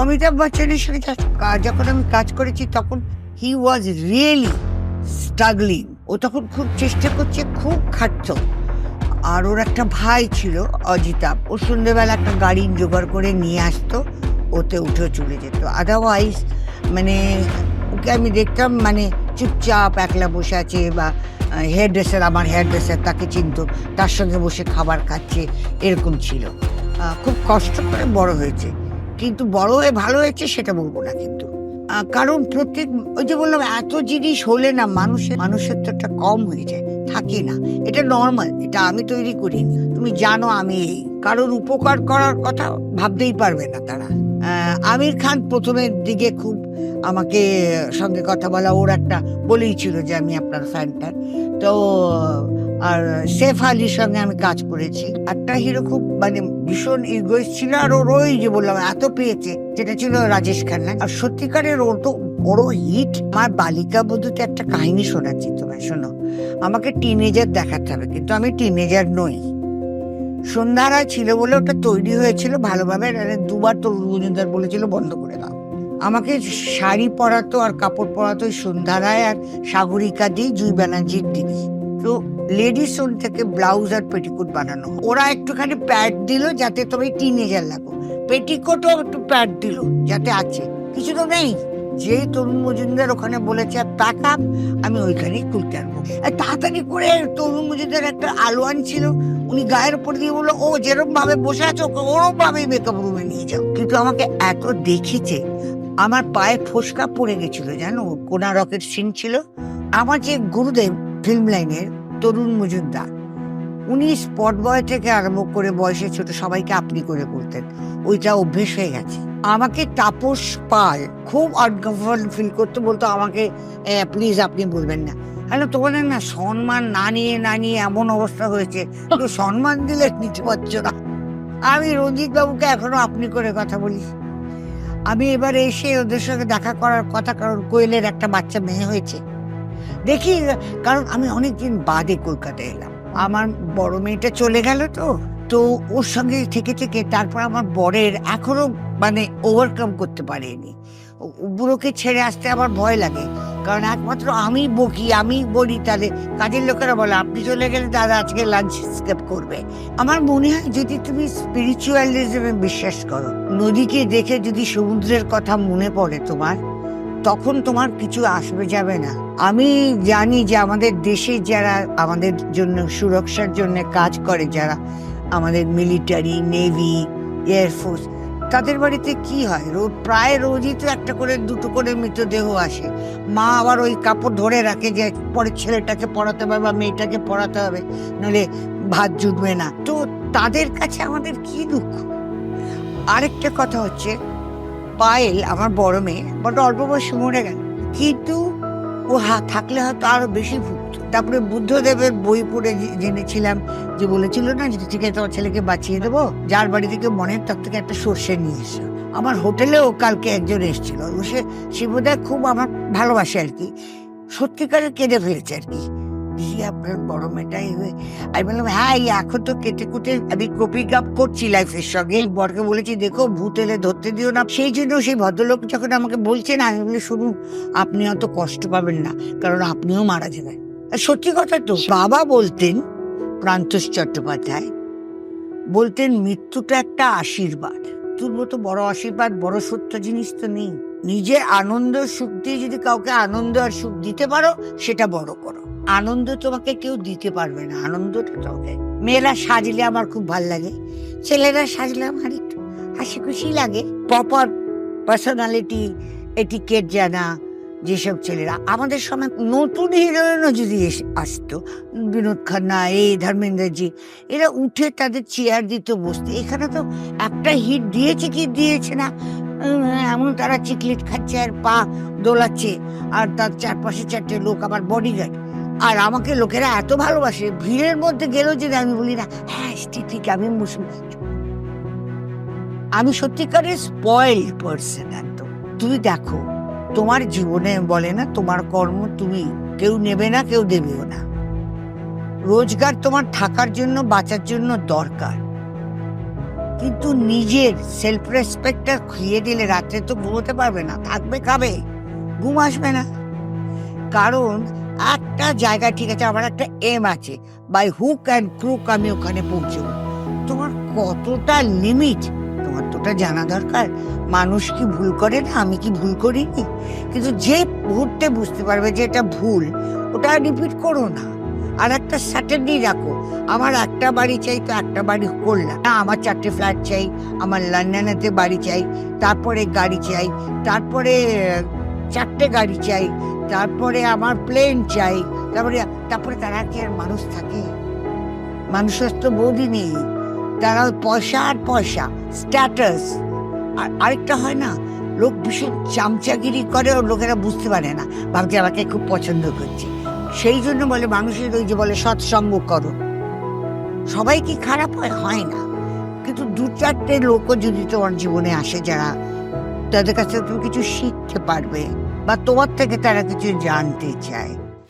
অমিতাভ বচ্চনের সঙ্গে যখন আমি কাজ করেছি তখন হি ওয়াজ রিয়েলি স্ট্রাগলিং ও তখন খুব চেষ্টা করছে, খুব খাটত। আর ওর একটা ভাই ছিল অজিতাভ ও সন্ধ্যেবেলা একটা গাড়ি জোগাড় করে নিয়ে আসতো, ওতে উঠে চলে যেত। আদারওয়াইজ মানে ওকে আমি দেখতাম মানে চুপচাপ একলা বসে আছে বা হেয়ার ড্রেসার আমার হেয়ার ড্রেসার তাকে চিনতো। তার সঙ্গে বসে খাবার খাচ্ছে, এরকম ছিল। খুব কষ্ট করে বড় হয়েছে। কিন্তু বড় হয়ে ভালো হয়েছে সেটা বলব না কিন্তু। কারণ প্রত্যেক, ওই যে বললাম, এত জিনিস হলে না মানুষের একটা কম হয়ে যায়, থাকে না। এটা নর্মাল এটা আমি তৈরি করি তুমি জানো আমি এই। কারোর উপকার করার কথা ভাবতেই পারবে না তারা। আমির খান প্রথমের দিকে খুব আমাকে সঙ্গে কথা বলা, ওর একটা বলেই ছিল যে আমি আপনার ফ্যানটা তো, আর সেফ আলীর সঙ্গে আমি কাজ করেছি। একটা হিরো খুব মানে ভীষণ ইগোইস ছিল আর ওর ওই যে বললাম, এত পেয়েছে, যেটা ছিল রাজেশ খান্না। আর সত্যিকারের ওর তো বড় হিট আমার বালিকা বধূতে একটা কাহিনী শোনাচ্ছি তোমায়, শোনো। আমাকে টিনেজার দেখাতে হবে, কিন্তু আমি টিনেজার নই। সন্ধ্যারা ছিল বলে ওটা তৈরি হয়েছিল ভালোভাবে দুবার তরুণ মজুমদার বলেছিল বন্ধ করে দাও। আমাকে শাড়ি পরাতো আর কাপড় পরাতো সন্ধ্যারায় আর সাগরিকা দি, জুই ব্যানার্জির দিদি। তো লেডিস ওন থেকে ব্লাউজ আর পেটিকোট বানানো ওরা একটুখানি প্যাড দিল যাতে তুমি টিনেজার লাগো। পেটিকোটও একটু প্যাড দিল যাতে আছে। কিছু তো নেই। যেই তরুণ মজুমদার ওখানে বলেছে, আর তাকাম আমি ওইখানেই তুলতে আনব। আর তাড়াতাড়ি করে তরুণ মজুমদার একটা আলোয়ান ছিল, উনি গায়ের উপর দিয়ে বলল, ও যেরকম ভাবে বসে আছে, ওকে ওরকম ভাবে মেকআপ রুমে নিয়ে যাও। কিন্তু আমাকে এত দেখেছে, আমার পায়ে ফোসকা পড়ে গেছিল, জানো? কোনারকের সিন ছিল। আমার যে গুরুদেব ফিল্ম লাইনের তরুণ মজুমদার। উনি স্পট বয় থেকে আরম্ভ করে বয়সে ছোট সবাইকে আপনি করে বলতেন। ওইটা অভ্যেস হয়ে গেছে। আমাকে তাপস পাল খুব আনকমফর্টেবল ফিল করতে বলতো আমাকে প্লিজ আপনি বলবেন না। হ্যালো তোমাদের না সম্মান না নিয়ে না নিয়ে এমন অবস্থা হয়েছে তো সম্মান দিলে নিতে পারছ না। আমি রঞ্জিত বাবুকে এখনও আপনি করে কথা বলি। আমি এবার এসে ওদের সঙ্গে দেখা করার কথা কারণ কোয়েলের একটা বাচ্চা মেয়ে হয়েছে। দেখি, কারণ আমি অনেকদিন বাদে কলকাতায় এলাম। আমার বড় মেয়েটা চলে গেল তো। তো ওর সঙ্গে থেকে থেকে তারপর আমার বরের এখনও মানে ওভারকাম করতে পারেনি। বুড়োকে ছেড়ে আসতে আমার ভয় লাগে। কারণ একমাত্র আমি বকি, আমি বলি তাহলে কাজের লোকেরা বলে, আপনি চলে গেলে দাদা আজকে লাঞ্চ স্কেপ করবে। আমার মনে হয় যদি তুমি স্পিরিচুয়ালিজমে বিশ্বাস করো, নদীকে দেখে যদি সমুদ্রের কথা মনে পড়ে তোমার তখন তোমার কিছু আসবে যাবে না। আমি জানি যে আমাদের দেশে যারা আমাদের জন্য সুরক্ষার জন্য কাজ করে, যারা আমাদের মিলিটারি নেভি এয়ারফোর্স তাদের বাড়িতে কি হয়? রোজ প্রায় রোজই তো একটা করে, দুটো করে মৃতদেহ আসে। মা আবার ওই কাপড় ধরে রাখে যে পরে ছেলেটাকে পড়াতে হবে বা মেয়েটাকে পড়াতে হবে নাহলে ভাত জুটবে না। তো তাদের কাছে আমাদের কি দুঃখ? আরেকটা কথা হচ্ছে পায়েল, আমার বড় মেয়ে বড় অল্প বয়সে মরে গেল। কিন্তু ও হা, থাকলে হয়তো আরও বেশি ভুগত। তারপরে বুদ্ধদেবের বই পড়ে জেনেছিলাম যে বলেছিল না যে ঠিক তোমার ছেলেকে বাঁচিয়ে দেবো, যার বাড়ি থেকে মনের তার থেকে একটা সর্ষে নিয়ে এসো। আমার হোটেলেও কালকে একজন এসেছিল। সে সে খুব আমার ভালোবাসে আর কি। সত্যিকারের কেঁদে ফেলেছে আর কি। দিদি আপনার বড় মেয়েটাই হয়ে আমি বললাম হ্যাঁ এই এখন তো কেটে কুটে আমি কপি কাপ করছি লাইফের সঙ্গে। বরকে বলেছি, দেখো, ভূত এলে ধরতে দিও না। সেই জন্য সেই ভদ্রলোক যখন আমাকে বলছেন আমি বলি, শুনুন, আপনি অত কষ্ট পাবেন না, কারণ আপনিও মারা যাবেন। সত্যি কথা তো, বাবা বলতেন প্রান্তোষ চট্টোপাধ্যায়, বলতেন মৃত্যুটা একটা আশীর্বাদ। তোর মতো বড় আশীর্বাদ, বড় সত্য জিনিস তো নেই। নিজের আনন্দ সুখ দিয়ে যদি কাউকে আনন্দ আর সুখ দিতে পারো, সেটা বড় করো। আনন্দ তোমাকে কেউ দিতে পারবে না, আনন্দটা তোমাকে। মেয়েরা সাজলে আমার খুব ভালো লাগে, ছেলেরা সাজলে আমার একটু হাসি খুশি লাগে। প্রপার পার্সোনালিটি এটিকেট জানা যেসব ছেলেরা। আমাদের সময় নতুন হিরোইনও যদি আসতো, বিনোদ খান্না এই ধর্মেন্দ্রজি, এরা উঠে তাদের চেয়ার দিত, বসতে। এখানে তো একটা হিট দিয়েছে কি দিয়েছে না এমন তারা চিকলেট খাচ্ছে আর পা দোলাচ্ছে, আর তার চারপাশে চারটে লোক আবার বডিগার্ড আর আমাকে লোকেরা এত ভালোবাসে, ভিড়ের মধ্যে গেলেও যদি আমি বলি না হ্যাঁ ঠিক আমি মুসলিম। আমি সত্যিকারের স্পয়েল পার্সন একদম। তুমি দেখো, তোমার জীবনে বলে না, তোমার কর্ম তুমি কেউ নেবে না, কেউ দেবেও না। রোজগার তোমার থাকার জন্য, বাঁচার জন্য দরকার। কিন্তু নিজের সেলফ রেসপেক্টটা খুইয়ে দিলে রাত্রে তো ঘুমোতে পারবে না, থাকবে, খাবে, ঘুম আসবে না। কারণ একটা জায়গা ঠিক আছে, আমার একটা এম আছে। বাই হুক অ্যান্ড ক্রুক আমি ওখানে পৌঁছবো। তোমার কতটা লিমিট তোমার তো ওটা জানা দরকার। মানুষ কি ভুল করে না? আমি কি ভুল করিনি? কিন্তু যে মুহূর্তে বুঝতে পারবে যে এটা ভুল, ওটা রিপিট করো না। আর একটা সার্টেনলি রাখো। আমার একটা বাড়ি চাই তো একটা বাড়ি করলাম না, আমার চারটে ফ্ল্যাট চাই, আমার লন্ডনেতে বাড়ি চাই, তারপরে গাড়ি চাই, তারপরে চারটে গাড়ি চাই তারপরে আমার প্লেন চাই তারপরে তারপরে তারা কি আর মানুষ থাকে? মানুষের তো বৌদি নেই। তারা পয়সা আর পয়সা স্ট্যাটাস আর আরেকটা হয় না, লোক ভীষণ চামচাগিরি করে ও লোকেরা বুঝতে পারে না, ভাবছে আমাকে খুব পছন্দ করছে। সেই জন্য বলে, মানুষের ওই যে বলে, সৎসঙ্গ করো। সবাই কি খারাপ হয়? হয় না। কিন্তু দু চারটে লোকও যদি তোমার জীবনে আসে যারা, তাদের কাছে তুমি কিছু শিখতে পারবে। বা তোমার থেকে তারা কিছু জানতে চায়।